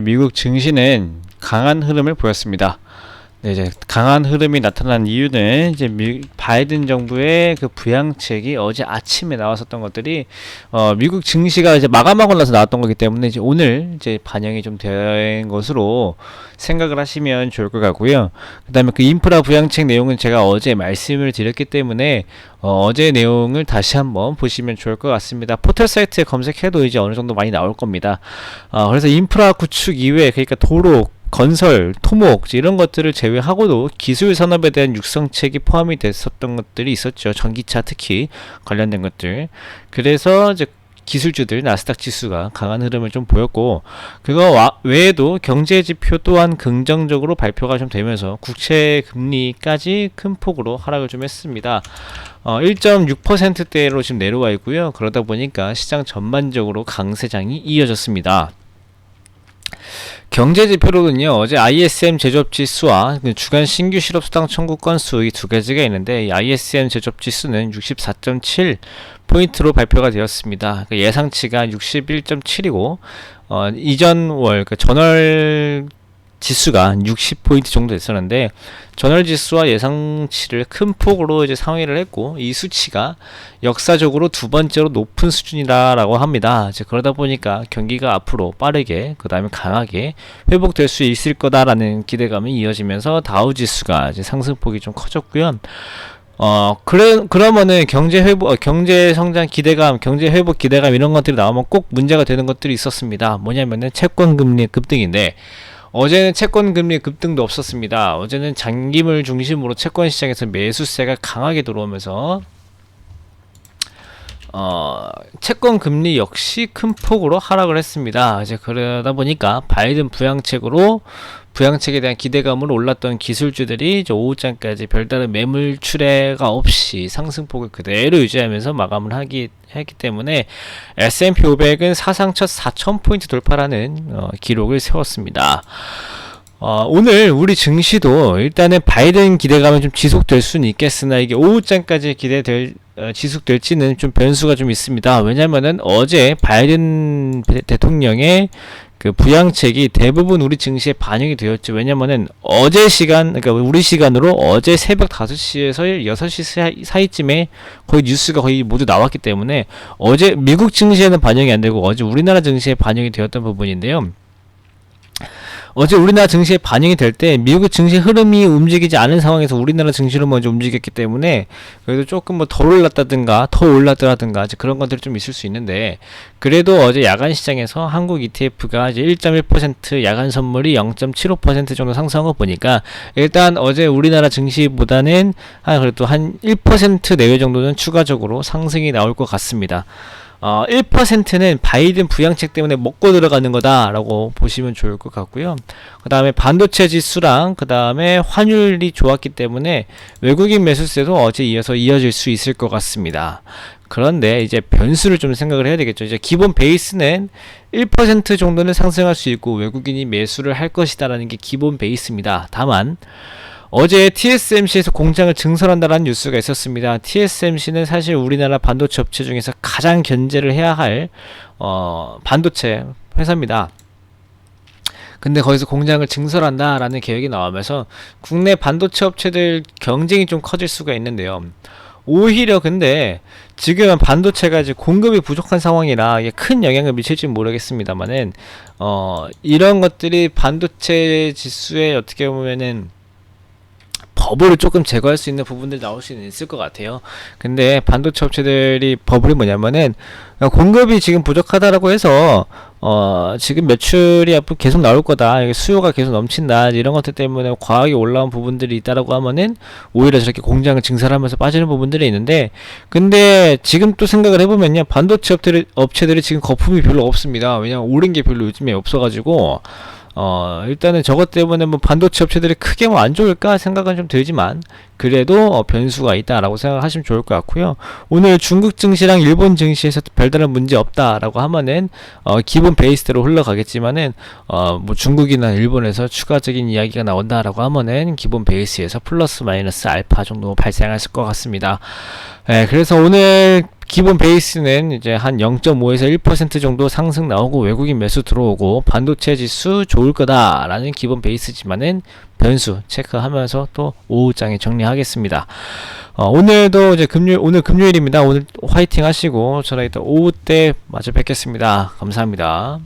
미국 증시는 강한 흐름을 보였습니다. 네, 이제 강한 흐름이 나타난 이유는 이제 미, 바이든 정부의 그 부양책이 어제 아침에 나왔었던 것들이 어, 미국 증시가 이제 마감하고 나서 나왔던 거기 때문에 이제 오늘 이제 반영이 좀 된 것으로 생각을 하시면 좋을 것 같고요. 그다음에 그 인프라 부양책 내용은 제가 어제 말씀을 드렸기 때문에 어, 어제 내용을 다시 한번 보시면 좋을 것 같습니다. 포털 사이트에 검색해도 이제 어느 정도 많이 나올 겁니다. 어, 그래서 인프라 구축 이외에 그러니까 도로 건설, 토목 이런 것들을 제외하고도 기술 산업에 대한 육성책이 포함이 됐었던 것들이 있었죠. 전기차 특히 관련된 것들. 그래서 이제 기술주들 나스닥 지수가 강한 흐름을 좀 보였고 그거 와- 외에도 경제 지표 또한 긍정적으로 발표가 좀 되면서 국채 금리까지 큰 폭으로 하락을 좀 했습니다. 어, 1.6%대로 지금 내려와 있고요. 그러다 보니까 시장 전반적으로 강세장이 이어졌습니다. 경제 지표로는요 어제 ISM 제조업 지수와 그 주간 신규 실업 수당 청구 건수 이 두 가지가 있는데 이 ISM 제조업 지수는 64.7 포인트로 발표가 되었습니다. 그 예상치가 61.7이고 어, 이전 월그 전월 지수가 60포인트 정도 됐었는데 전월 지수와 예상치를 큰 폭으로 이제 상회를 했고 이 수치가 역사적으로 두 번째로 높은 수준이라고 합니다. 이제 그러다 보니까 경기가 앞으로 빠르게 그다음에 강하게 회복될 수 있을 거다라는 기대감이 이어지면서 다우 지수가 이제 상승폭이 좀 커졌고요. 어 그래 그러면은 경제 회복 어, 경제 성장 기대감 경제 회복 기대감 이런 것들이 나오면 꼭 문제가 되는 것들이 있었습니다 뭐냐면은 채권 금리 급등인데 어제는 채권 금리 급등도 없었습니다 어제는 장기물 중심으로 채권 시장에서 매수세가 강하게 들어오면서 어, 채권 금리 역시 큰 폭으로 하락을 했습니다. 이제 그러다 보니까 바이든 부양책으로 부양책에 대한 기대감으로 올랐던 기술주들이 이제 오후장까지 별다른 매물 출회가 없이 상승폭을 그대로 유지하면서 마감을 하기 했기 때문에 S&P 500은 사상 첫 4,000포인트 돌파라는 어, 기록을 세웠습니다. 어, 오늘 우리 증시도 일단은 바이든 기대감은 좀 지속될 수는 있겠으나 이게 오후장까지 기대될 어, 지속될지는 좀 변수가 좀 있습니다. 왜냐면은 어제 바이든 대- 대통령의 그 부양책이 대부분 우리 증시에 반영이 되었죠. 왜냐면은 어제 시간, 그러니까 우리 시간으로 어제 새벽 5시에서 6시 사이, 사이쯤에 거의 뉴스가 거의 모두 나왔기 때문에 어제 미국 증시에는 반영이 안 되고 어제 우리나라 증시에 반영이 되었던 부분인데요. 어제 우리나라 증시에 반영이 될 때 미국 증시 흐름이 움직이지 않은 상황에서 우리나라 증시로 먼저 움직였기 때문에 그래도 조금 뭐 덜 올랐다든가 더 올랐더라든가 이제 그런 것들이 좀 있을 수 있는데 그래도 어제 야간 시장에서 한국 ETF가 이제 1.1% 야간 선물이 0.75% 정도 상승한 거 보니까 일단 어제 우리나라 증시보다는 한 그래도 한 1% 내외 정도는 추가적으로 상승이 나올 것 같습니다. 어, 1%는 바이든 부양책 때문에 먹고 들어가는 거다라고 보시면 좋을 것 같고요. 그 다음에 반도체 지수랑 그 다음에 환율이 좋았기 때문에 외국인 매수세도 어제 이어서 이어질 수 있을 것 같습니다. 그런데 이제 변수를 좀 생각을 해야 되겠죠. 이제 기본 베이스는 1% 정도는 상승할 수 있고 외국인이 매수를 할 것이다라는 게 기본 베이스입니다. 다만 어제 TSMC에서 공장을 증설한다는 뉴스가 있었습니다. TSMC는 사실 우리나라 반도체 업체 중에서 가장 견제를 해야 할 어, 반도체 회사입니다. 근데 거기서 공장을 증설한다라는 계획이 나오면서 국내 반도체 업체들 경쟁이 좀 커질 수가 있는데요. 오히려 근데 지금은 반도체가 이제 공급이 부족한 상황이라 큰 영향을 미칠지 모르겠습니다만은 어 이런 것들이 반도체 지수에 어떻게 보면은 버블을 조금 제거할 수 있는 부분들 나올 수는 있을 것 같아요. 근데 반도체 업체들이 버블이 뭐냐면은 어, 공급이 지금 부족하다라고 해서 어 지금 매출이 앞으로 계속 나올 거다. 수요가 계속 넘친다. 이런 것들 때문에 과하게 올라온 부분들이 있다라고 하면은 오히려 저렇게 공장을 증설하면서 빠지는 부분들이 있는데 근데 지금 또 생각을 해 보면요. 반도체 업체들, 업체들이 지금 거품이 별로 없습니다. 왜냐면 오른 게 별로 요즘에 없어 가지고 어, 일단은 저것 때문에 뭐 반도체 업체들이 크게 뭐 안 좋을까 생각은 좀 들지만 그래도 어, 변수가 있다라고 생각하시면 좋을 것 같고요. 오늘 중국 증시랑 일본 증시에서 별다른 문제 없다라고 하면은 어, 기본 베이스대로 흘러가겠지만은 어, 뭐 중국이나 일본에서 추가적인 이야기가 나온다라고 하면은 기본 베이스에서 플러스 마이너스 알파 정도 발생했을 것 같습니다. 예, 그래서 오늘 기본 베이스는 이제 한 0.5에서 1% 정도 상승 나오고 외국인 매수 들어오고 반도체 지수 좋을 거다라는 기본 베이스지만은 변수 체크하면서 또 오후장에 정리하겠습니다. 어, 오늘도 이제 금요일 오늘 금요일입니다. 오늘 화이팅 하시고 저는 이따 오후 때 마저 뵙겠습니다. 감사합니다.